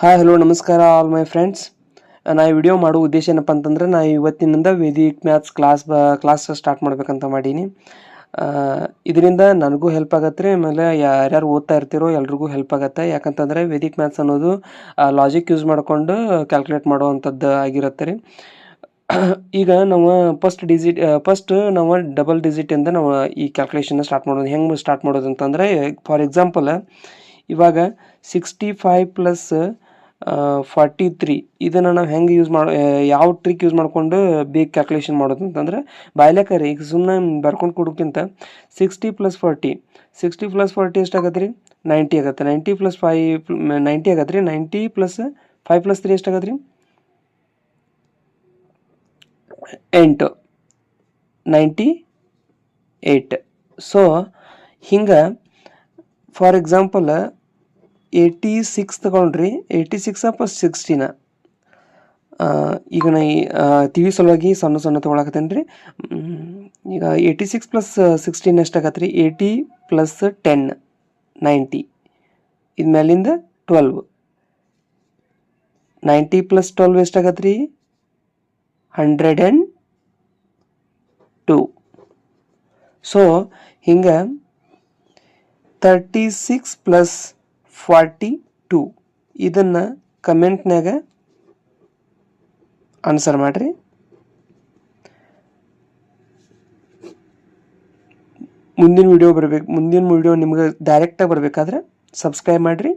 Hi hello ನಮಸ್ಕಾರ all my friends ನಾ ಈ ವಿಡಿಯೋ ಮಾಡೋ ಉದ್ದೇಶ ಏನಪ್ಪ ಅಂತಂದ್ರೆ ನಾ ಇವತ್ತಿನಿಂದ ವೇದಿಕ್ ಮ್ಯಾಥ್ಸ್ ಕ್ಲಾಸ್ ಬ ಕ್ಲಾಸ್ ಸ್ಟಾರ್ಟ್ ಮಾಡ್ಬೇಕಂತ ಮಾಡೀನಿ. ಇದರಿಂದ ನನಗೂ ಹೆಲ್ಪ್ ಆಗತ್ತೆ ರೀ, ಆಮೇಲೆ ಯಾರ್ಯಾರು ಓದ್ತಾ ಇರ್ತೀರೋ ಎಲ್ರಿಗೂ ಹೆಲ್ಪ್ ಆಗತ್ತೆ. ಯಾಕಂತಂದರೆ ವೇದಿಕ್ ಮ್ಯಾಥ್ಸ್ ಅನ್ನೋದು ಲಾಜಿಕ್ ಯೂಸ್ ಮಾಡಿಕೊಂಡು ಕ್ಯಾಲ್ಕುಲೇಟ್ ಮಾಡುವಂಥದ್ದು ಆಗಿರುತ್ತೆ ರೀ. ಈಗ ನಾವು ಫಸ್ಟ್ ಡಿಜಿಟ್ ಫಸ್ಟ್ ನಾವು ಡಬಲ್ ಡಿಜಿಟಿಂದ ನಾವು ಈ ಕ್ಯಾಲ್ಕುಲೇಷನ್ನ ಸ್ಟಾರ್ಟ್ ಮಾಡೋದು, ಹೆಂಗೆ ಸ್ಟಾರ್ಟ್ ಮಾಡೋದು ಅಂತಂದರೆ ಫಾರ್ ಎಕ್ಸಾಂಪಲ್ ಇವಾಗ sixty five plus forty three ಇದನ್ನು ನಾವು ಹೆಂಗೆ ಯೂಸ್ ಮಾಡೋ ಯಾವ ಟ್ರಿಕ್ ಯೂಸ್ ಮಾಡಿಕೊಂಡು ಬೇಗ ಕ್ಯಾಲ್ಕುಲೇಷನ್ ಮಾಡೋದು ಅಂತಂದರೆ ಬಾಯ್ಲೆಕರಿ ಈಗ ಸುಮ್ಮನೆ ಬರ್ಕೊಂಡು ಕೊಡೋಕ್ಕಿಂತ sixty plus forty sixty plus forty ಎಷ್ಟಾಗತ್ತೆ ರೀ ನೈಂಟಿ ಆಗತ್ತೆ. ನೈಂಟಿ ಪ್ಲಸ್ ಫೈ ನೈಂಟಿ ಆಗತ್ತೆ ರೀ ninety plus five plus three ಎಷ್ಟಾಗತ್ತೆ ರೀ ಎಂಟು. ನೈಂಟಿ ಏಯ್ಟ್ ಸೊ ಹಿಂಗೆ ಫಾರ್ ಎಕ್ಸಾಂಪಲ್ ಏಯ್ಟಿ ಸಿಕ್ಸ್ ತಗೊಂಡ್ರಿ ಏಯ್ಟಿ ಸಿಕ್ಸ ಪ್ಲಸ್ ಸಿಕ್ಸ್ಟಿನ ಈಗ ನಾ ಟಿ ವಿ ಸಲುವಾಗಿ ಸಣ್ಣ ಸಣ್ಣ ತೊಗೊಳಕತ್ತೇನೆ ರೀ ಈಗ ಏಯ್ಟಿ ಸಿಕ್ಸ್ ಪ್ಲಸ್ ಸಿಕ್ಸ್ಟೀನ್ ಎಷ್ಟಾಗತ್ತೆ ರೀ ಏಯ್ಟಿ ಪ್ಲಸ್ ಟೆನ್ ನೈಂಟಿ ಇದು ಮೇಲಿಂದ ಟ್ವೆಲ್ವ್ ನೈಂಟಿ ಪ್ಲಸ್ ಟ್ವೆಲ್ವ್ ಎಷ್ಟಾಗತ್ತೆ ರೀ ಹಂಡ್ರೆಡ್ ಆ್ಯಂಡ್ ಟು ಸೊ ಹಿಂಗೆ thirty six plus forty two. ಇದನ್ನು ಕಮೆಂಟ್ನಾಗ ಆನ್ಸರ್ ಮಾಡಿರಿ. ಮುಂದಿನ ವಿಡಿಯೋ ಬರಬೇಕು ಮುಂದಿನ ವಿಡಿಯೋ ನಿಮ್ಗೆ ಡೈರೆಕ್ಟಾಗಿ ಬರಬೇಕಾದ್ರೆ ಸಬ್ಸ್ಕ್ರೈಬ್ ಮಾಡಿರಿ.